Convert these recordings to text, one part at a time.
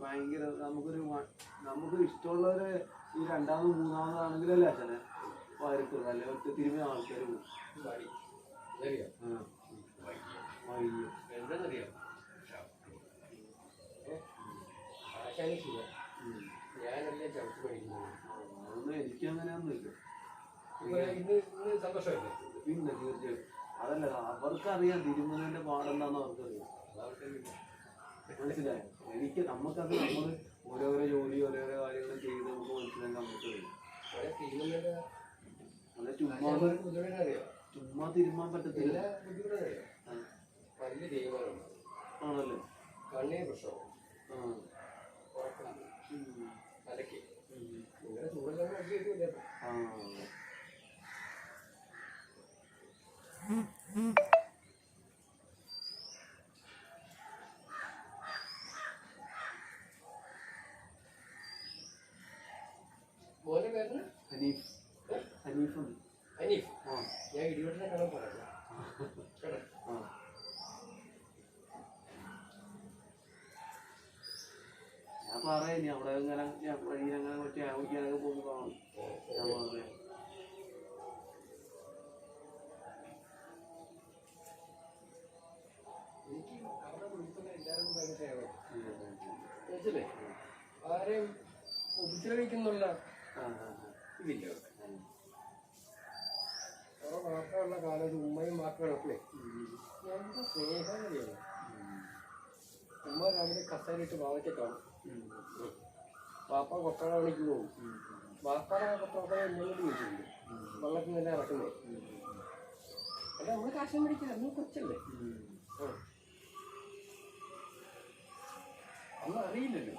ഭയങ്കര നമുക്കൊരു നമുക്ക് ഇഷ്ടമുള്ളവരെ ഈ രണ്ടാമത് മൂന്നാമതാണെങ്കിലല്ലേ അച്ഛനെ വരക്കുള്ളൂ അല്ലെ ഒറ്റ തിരുമ്പി ആൾക്കാർ പോകും ഇന്ന് ഇന്ന് സന്തോഷമല്ലേ പിന്നെ തീർച്ചയായും. അതല്ല അവർക്കറിയാം തിരുമുന്നതിന്റെ പാടെന്താന്ന് അവർക്കറിയാം. മനസ്സിലായോ? എനിക്ക് നമുക്കത് നമ്മൾ ഓരോരോ ജോലി ഓരോരോ കാര്യങ്ങൾ ചെയ്ത് നമുക്ക് മനസ്സിലാക്കാൻ നമുക്കറിയാം അല്ല ചുമ്മാ ചുമ്മാ തിരുമാൻ പറ്റത്തില്ല. വലിയ ദൈവമാണ് ആണല്ലോ? കണ്ണേ പ്രശ്നവും ആ. ഉറക്കം ഉം. നിങ്ങളുടെ ചൂടെല്ലാം ആ മോനെ പേരിന് ഹനീഫ് ഹനീഫ് ഉണ്ട്. അനീഫ് ആ ഞാൻ ഇടിവെട്ടിനെ കാണാൻ പറയാം കേട്ടോ ആ ഞാൻ പറയാം ഇനി അവിടെ ഇങ്ങനെ വഴിയിലങ്ങനെ മറ്റേ ആവിക്കാനൊക്കെ പോകുമ്പോൾ ഞാൻ ആരെയും ഉപദ്രവിക്കുന്നുള്ള ആ ഇതില്ല. ഉമ്മയും എന്താ സ്നേഹം ഉമ്മ രാവിലെ കസേരയിട്ട് വാവയ്ക്ക് കാണും ഉം. പാപ്പ കൊട്ടറ പണിക്ക് പോകും ഉം. വാപ്പാടെ കൊട്ടറ എന്നോട് ചോദിച്ചിട്ടുണ്ട് വെള്ളത്തിൽ നിന്ന് ഇറക്കുന്നത് അല്ല നമ്മൾ കാശം മേടിക്കില്ല അന്ന് കൊച്ചല്ലേ. അന്ന് അറിയില്ലല്ലോ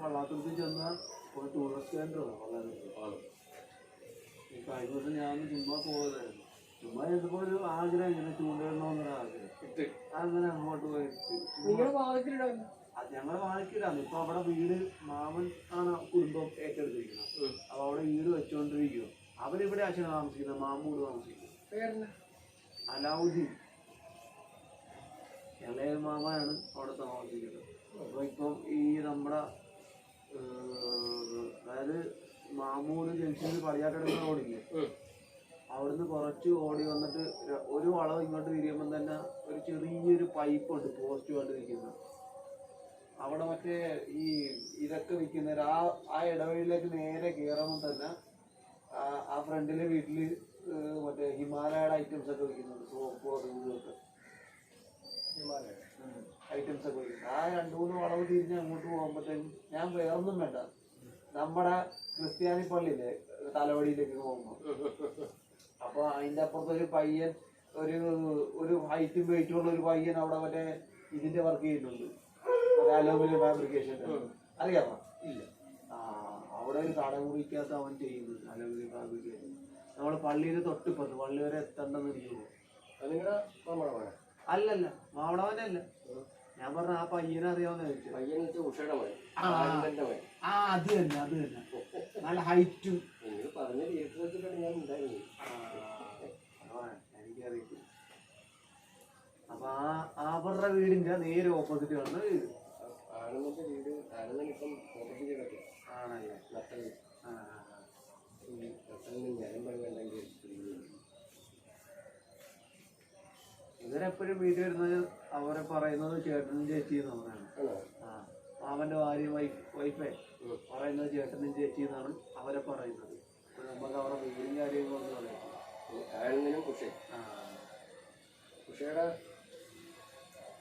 പള്ളാത്തുരുത്തി ചെന്നാൽ ഒരു ടൂറിസ്റ്റ് കേന്ദ്രമാണ് പള്ളാത്തുരുത്തി ആണ് ഈ കഴിഞ്ഞ ദിവസം ഞാൻ ചുമ്മാ പോയതായിരുന്നു. ചുമ്മാ ചെന്നപ്പോൾ ഒരു ആഗ്രഹം ഇങ്ങനെ ചൂണ്ടിടണമെന്നൊരു ആഗ്രഹം. അങ്ങനെ അങ്ങോട്ട് പോയി അത് ഞങ്ങളെ വാഴക്കിടാണ് ഇപ്പൊ അവിടെ വീട് മാമൻ ആണ് കുടുംബം ഏറ്റെടുത്തിരിക്കുന്നത്. അപ്പൊ അവിടെ വീട് വെച്ചോണ്ടിരിക്കുന്നു അവരിവിടെ അച്ഛൻ താമസിക്കുന്നത് മാമൂട് താമസിക്കുന്നത്. അലാവുദ്ദീൻ. ഇളയ മാമയാണ് അവിടെ താമസിക്കുന്നത്. അപ്പൊ ഇപ്പം ഈ നമ്മുടെ അതായത് മാമൂര് ജംഗ്ഷനിൽ പടിയാട്ടെടുക്കുന്ന റോഡില്ലേ അവിടുന്ന് കുറച്ച് ഓടി വന്നിട്ട് ഒരു വളവ് ഇങ്ങോട്ട് തിരിയുമ്പോൾ തന്നെ ഒരു ചെറിയൊരു പൈപ്പ് ഉണ്ട് പോസ്റ്റ് കൊണ്ട് നിൽക്കുന്നത് അവിടെ മറ്റേ ഈ ഇതൊക്കെ വിൽക്കുന്നവർ ആ ആ ഇടവഴിയിലേക്ക് നേരെ കയറുമ്പോൾ തന്നെ ആ- ആ ഫ്രണ്ടിലെ വീട്ടിൽ മറ്റേ ഹിമാലയയുടെ ഐറ്റംസ് ഒക്കെ വിൽക്കുന്നുണ്ട് സോപ്പ് അതും ഇതൊക്കെ ഐറ്റംസ് ഒക്കെ ആ രണ്ടു മൂന്ന് വളവ് തിരിഞ്ഞ് അങ്ങോട്ട് പോകുമ്പോഴത്തേക്കും ഞാൻ വേറൊന്നും വേണ്ട. നമ്മുടെ ക്രിസ്ത്യാനി പള്ളിയിലെ തലവടിയിലേക്ക് പോകുമ്പോൾ അപ്പൊ അതിന്റെ അപ്പുറത്ത് ഒരു പയ്യൻ ഒരു ഒരു ഹൈറ്റും വെയിറ്റും ഉള്ള ഒരു പയ്യൻ അവിടെ മറ്റേ ഇതിന്റെ വർക്ക് ചെയ്യുന്നുണ്ട്. അലോമിനിയം ഫാബ്രിക്കേഷൻ അറിയാമോ? ഇല്ല. ആ അവിടെ ഒരു കട മുറിക്കകത്ത് അവൻ ചെയ്യുന്നുണ്ട് അലോമിനിയം ഫാബ്രിക്കേഷൻ നമ്മൾ പള്ളിയിൽ തൊട്ടിപ്പുറത്ത് പള്ളി വരെ എത്തണ്ടെന്ന് അത് നിങ്ങളുടെ മാമഴമാണ് അല്ലല്ല മാവടവനല്ല ഞാൻ പറഞ്ഞ ആ പയ്യനെ അറിയാവുന്ന ആ. അത് തന്നെ അത് തന്നെ. നല്ല ഹൈറ്റും. എനിക്കറിയില്ല അപ്പൊ ആ അവരുടെ വീടിന്റെ നേരെ ഓപ്പോസിറ്റ് വന്ന വീട്. ആണല്ലേ നട്ടൽ ആ, ആ, ആ. ഈ നട്ടലിന് ഞരമ്പല്ലെങ്കിൽ ഇവരെപ്പോഴും വീട്ടിൽ വരുന്നത് അവരെ പറയുന്നത് ചേട്ടനും ചേച്ചി എന്നാണ് ആ മാമന്റെ ഭാര്യ വൈഫ് വൈഫേ പറയുന്നത് ചേട്ടനും ചേച്ചി എന്നാണ് അവരെ പറയുന്നത്. നമുക്ക് അവരുടെ വീടും കാര്യങ്ങളൊന്നും പറയാം. ആനന്ദനും ഉഷ ആ. ഉഷയുടെ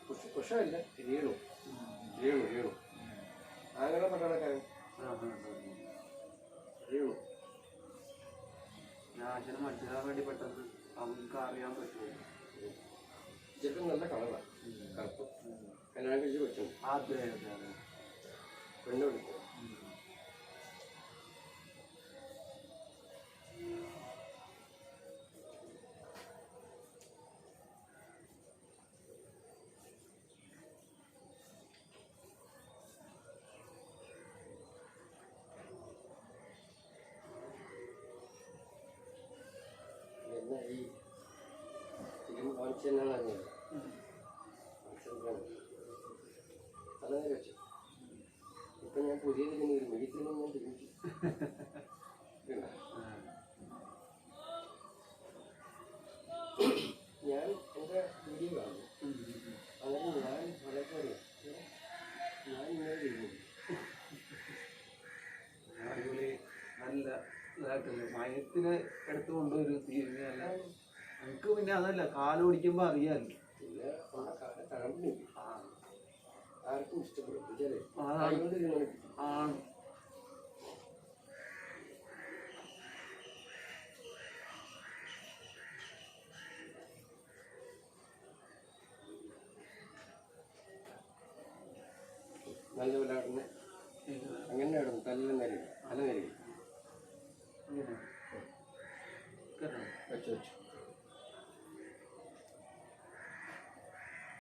ഉഷ ഉഷയല്ല രേണു. രേണു രേണു. അങ്ങനെ പട്ടണക്കാരൻ ആ, ആ, ആ. രേണു. ഞാൻ അച്ഛനെ മനസ്സിലാക്കാൻ വേണ്ടി പെട്ടെന്ന് അവർക്ക് അറിയാൻ പറ്റുമോ? ചെറുക്കൻ നല്ല കളറാണ് കറുപ്പ് കല്യാണം കഴിച്ച് വെച്ചു പെണ്ണു വിളിച്ചു ചെന്നാണ് അറിഞ്ഞത് ഇപ്പൊ ഞാൻ പുതിയ തിരിഞ്ഞു മെഡിസിനും ഞാൻ കണ്ടോ? ഞാൻ എന്റെ വീഡിയോ കാണുന്നു അന്നേരം ഞാൻ വളരെ ഞാൻ ഇങ്ങനെ നല്ല ഇതായിട്ടില്ലേ മയത്തിന് കൊണ്ടുവരും തീരുന്നതല്ല. എനിക്ക് പിന്നെ അതല്ല കാൽ ഓടിക്കുമ്പോ അറിയാമല്ലോ പിന്നെ ആർക്കും ഇഷ്ടപ്പെടും ആണ്. നല്ല പോലെ അങ്ങനെ അങ്ങനെ ഇടുന്നു തല്ല നേരെ തല വെച്ചു ഇങ്ങനെ